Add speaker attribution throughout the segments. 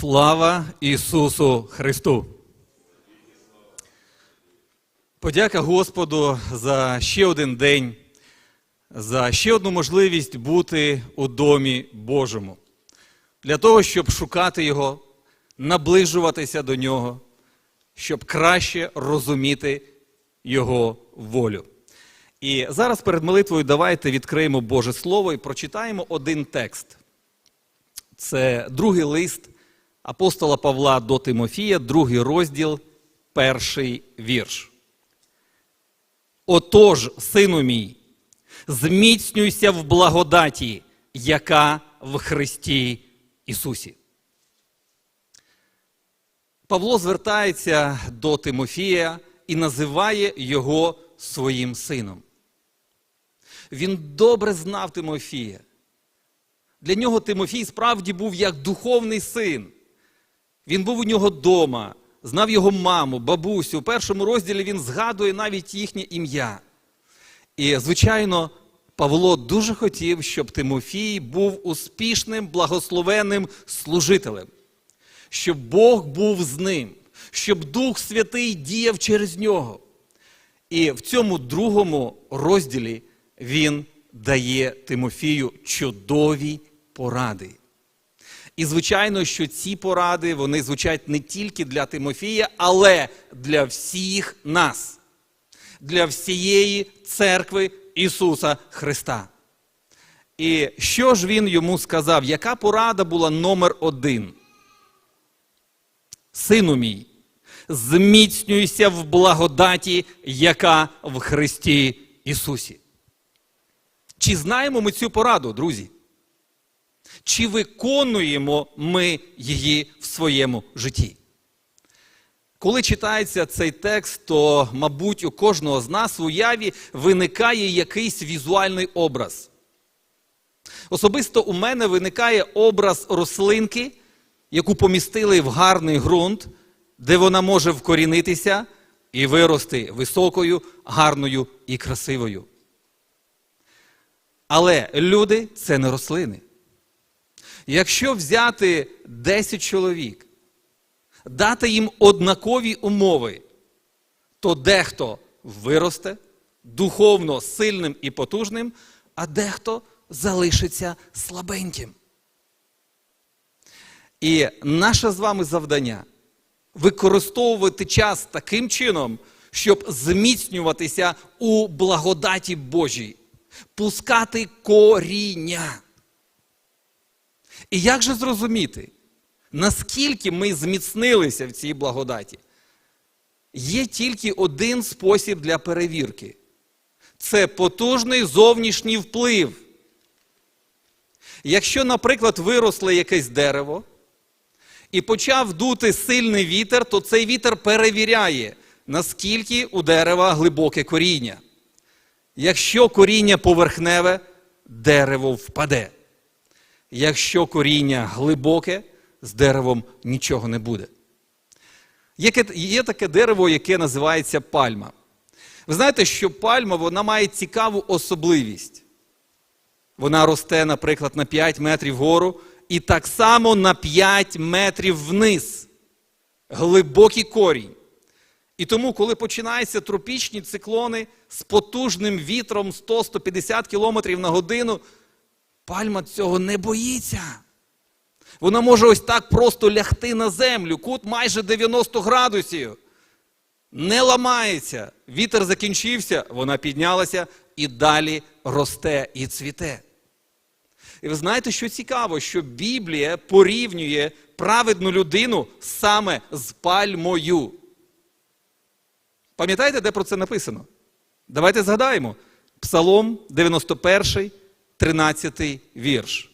Speaker 1: Слава Ісусу Христу! Подяка Господу за ще один день, за ще одну можливість бути у домі Божому, для того, щоб шукати Його, наближуватися до Нього, щоб краще розуміти Його волю. І зараз перед молитвою давайте відкриємо Боже Слово і прочитаємо один текст. Це другий лист апостола Павла до Тимофія, другий розділ, перший вірш. Отож, сину мій, зміцнюйся в благодаті, яка в Христі Ісусі. Павло звертається до Тимофія і називає його своїм сином. Він добре знав Тимофія. Для нього Тимофій справді був як духовний син. Він був у нього вдома, знав його маму, бабусю. У першому розділі він згадує навіть їхнє ім'я. І, звичайно, Павло дуже хотів, щоб Тимофій був успішним, благословенним служителем, щоб Бог був з ним, щоб Дух Святий діяв через нього. І в цьому другому розділі він дає Тимофію чудові поради. І, звичайно, що ці поради вони звучать не тільки для Тимофія, але для всіх нас, для всієї церкви Ісуса Христа. І що ж він йому сказав? Яка порада була номер один? Сину мій, зміцнюйся в благодаті, яка в Христі Ісусі. Чи знаємо ми цю пораду, друзі? Чи виконуємо ми її в своєму житті? Коли читається цей текст, то, мабуть, у кожного з нас в уяві виникає якийсь візуальний образ. Особисто у мене виникає образ рослинки, яку помістили в гарний ґрунт, де вона може вкорінитися і вирости високою, гарною і красивою. Але люди це не рослини. Якщо взяти 10 чоловік, дати їм однакові умови, то дехто виросте духовно сильним і потужним, а дехто залишиться слабеньким. І наше з вами завдання використовувати час таким чином, щоб зміцнюватися у благодаті Божій, пускати коріння. І як же зрозуміти, наскільки ми зміцнилися в цій благодаті? Є тільки один спосіб для перевірки це потужний зовнішній вплив. Якщо, наприклад, виросло якесь дерево і почав дути сильний вітер, то цей вітер перевіряє, наскільки у дерева глибоке коріння. Якщо коріння поверхневе, дерево впаде. Якщо коріння глибоке, з деревом нічого не буде. Є таке дерево, яке називається пальма. Ви знаєте, що пальма вона має цікаву особливість. Вона росте, наприклад, на 5 метрів вгору і так само на 5 метрів вниз. Глибокий корінь. І тому, коли починаються тропічні циклони з потужним вітром 100-150 км на годину, пальма цього не боїться. Вона може ось так просто лягти на землю, кут майже 90 градусів. Не ламається. Вітер закінчився, вона піднялася і далі росте і цвіте. І ви знаєте, що цікаво, що Біблія порівнює праведну людину саме з пальмою. Пам'ятаєте, де про це написано? Давайте згадаємо. Псалом 91, 13 вірш.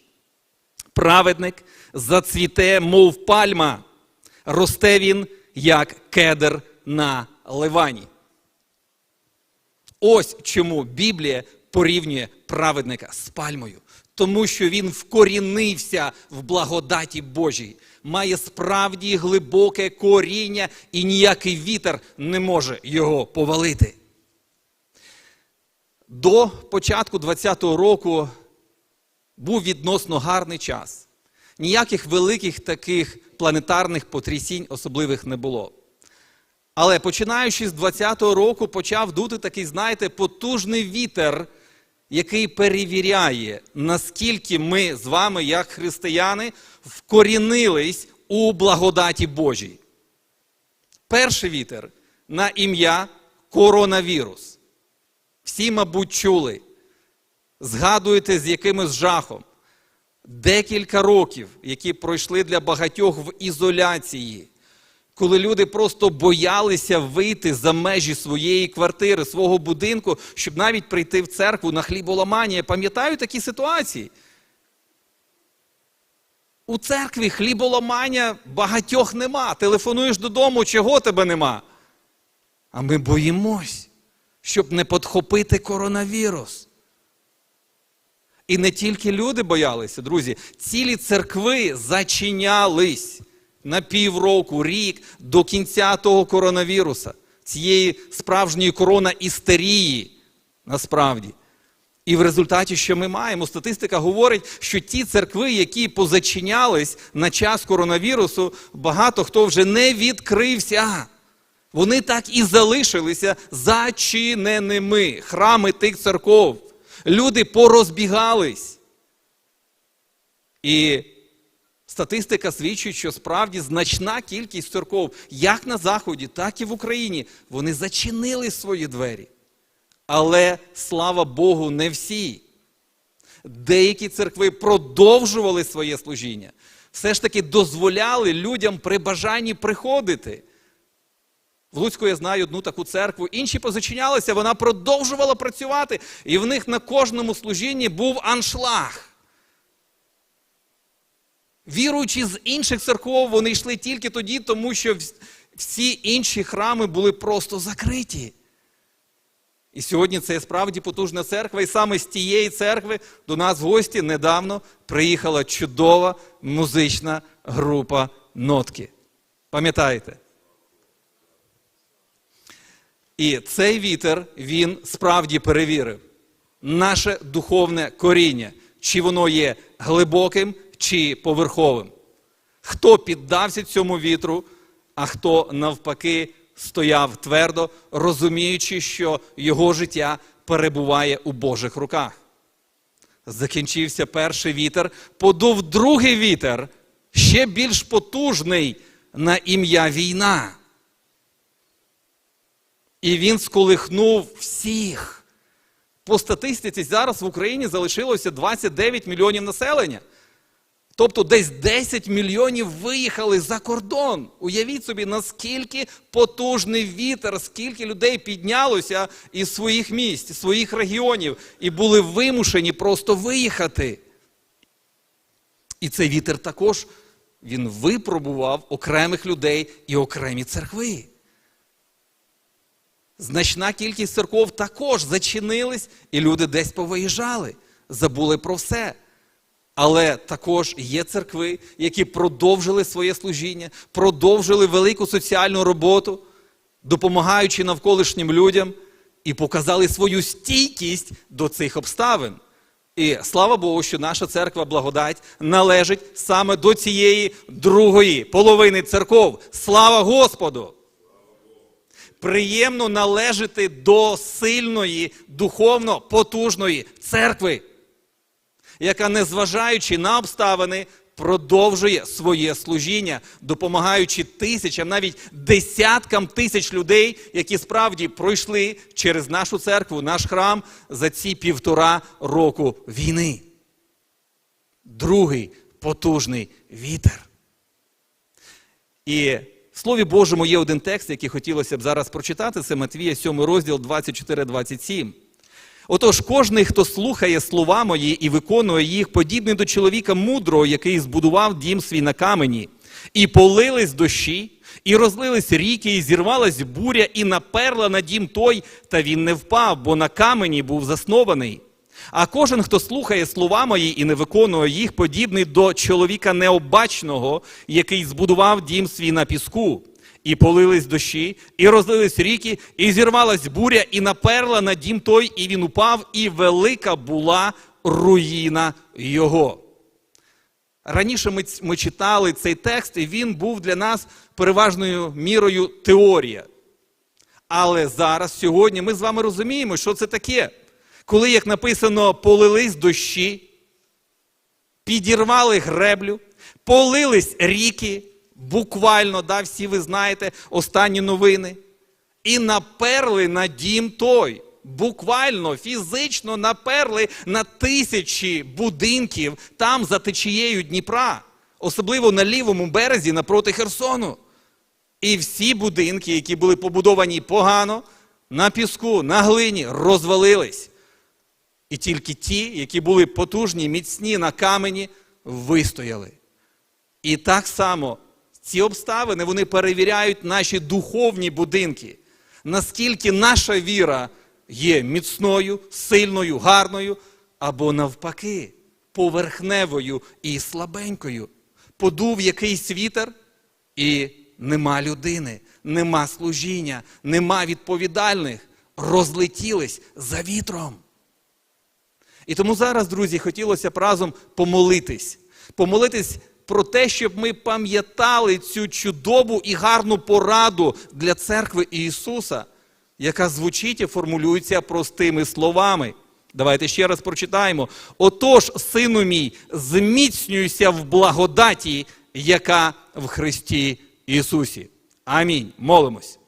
Speaker 1: Праведник зацвіте, мов пальма, росте він, як кедр на ливані. Ось чому Біблія порівнює праведника з пальмою. Тому що він вкорінився в благодаті Божій, має справді глибоке коріння, і ніякий вітер не може його повалити. До початку 20-го року був відносно гарний час. Ніяких великих таких планетарних потрясінь особливих не було. Але починаючи з 20-го року, почав дути такий, знаєте, потужний вітер, який перевіряє, наскільки ми з вами, як християни, вкорінились у благодаті Божій. Перший вітер на ім'я коронавірус. Всі, мабуть, чули, згадуєте з якимось жахом. Декілька років, які пройшли для багатьох в ізоляції, коли люди просто боялися вийти за межі своєї квартири, свого будинку, щоб навіть прийти в церкву на хліболамання. Я пам'ятаю такі ситуації. У церкві хліболамання багатьох нема. Телефонуєш додому, чого тебе нема. А ми боїмось, щоб не подхопити коронавірус. І не тільки люди боялися, друзі, цілі церкви зачинялись на півроку, рік до кінця того коронавіруса, цієї справжньої корона-істерії, насправді. І в результаті, що ми маємо, статистика говорить, що ті церкви, які позачинялись на час коронавірусу, багато хто вже не відкрився. Вони так і залишилися зачиненими храми тих церков. Люди порозбігались. І статистика свідчить, що справді значна кількість церков, як на Заході, так і в Україні, вони зачинили свої двері. Але слава Богу, не всі. Деякі церкви продовжували своє служіння, все ж таки дозволяли людям при бажанні приходити. В Луцьку я знаю одну таку церкву, інші позачинялися, вона продовжувала працювати, і в них на кожному служінні був аншлаг. Віруючи з інших церков, вони йшли тільки тоді, тому що всі інші храми були просто закриті. І сьогодні це справді потужна церква, і саме з тієї церкви до нас в гості недавно приїхала чудова музична група нотки. Пам'ятаєте? І цей вітер він справді перевірив наше духовне коріння, чи воно є глибоким, чи поверховим. Хто піддався цьому вітру, а хто навпаки стояв твердо, розуміючи, що його життя перебуває у Божих руках. Закінчився перший вітер, подув другий вітер, ще більш потужний на ім'я війна. І він сколихнув всіх. По статистиці зараз в Україні залишилося 29 мільйонів населення. Тобто десь 10 мільйонів виїхали за кордон. Уявіть собі, наскільки потужний вітер, скільки людей піднялося із своїх місць, із своїх регіонів, і були вимушені просто виїхати. І цей вітер також він випробував окремих людей і окремі церкви. Значна кількість церков також зачинились, і люди десь повиїжджали, забули про все. Але також є церкви, які продовжили своє служіння, продовжили велику соціальну роботу, допомагаючи навколишнім людям, і показали свою стійкість до цих обставин. І слава Богу, що наша церква благодать належить саме до цієї другої половини церков. Слава Господу! Приємно належати до сильної, духовно потужної церкви яка, незважаючи на обставини, продовжує своє служіння, допомагаючи тисячам, навіть десяткам тисяч людей, які справді пройшли через нашу церкву, наш храм за ці півтора року війни. Другий потужний вітер. І Слові Божому є один текст, який хотілося б зараз прочитати. Це Матвія, 7 розділ 24-27. Отож, кожний, хто слухає слова мої і виконує їх, подібний до чоловіка мудрого, який збудував дім свій на камені, і полились дощі, і розлились ріки, і зірвалась буря, і наперла на дім той, та він не впав, бо на камені був заснований. А кожен, хто слухає слова мої і не виконує їх, подібний до чоловіка необачного, який збудував дім свій на піску. І полились дощі, і розлились ріки, і зірвалась буря, і наперла на дім той, і він упав, і велика була руїна його. Раніше ми, ми читали цей текст, і він був для нас переважною мірою теорія. Але зараз, сьогодні, ми з вами розуміємо, що це таке. Коли, як написано, полились дощі, підірвали греблю, полились ріки, буквально, да, всі ви знаєте останні новини, і наперли на дім той. Буквально, фізично наперли на тисячі будинків там за течією Дніпра, особливо на лівому березі напроти Херсону. І всі будинки, які були побудовані погано, на піску, на глині, розвалились. І тільки ті, які були потужні, міцні на камені, вистояли. І так само ці обставини вони перевіряють наші духовні будинки, наскільки наша віра є міцною, сильною, гарною, або навпаки, поверхневою і слабенькою. Подув якийсь вітер, і нема людини, нема служіння, нема відповідальних, розлетілись за вітром. І тому зараз, друзі, хотілося б разом помолитись. Помолитись про те, щоб ми пам'ятали цю чудову і гарну пораду для церкви Ісуса, яка звучить і формулюється простими словами. Давайте ще раз прочитаємо. Отож, сину мій, зміцнюйся в благодаті, яка в Христі Ісусі. Амінь. Молимось.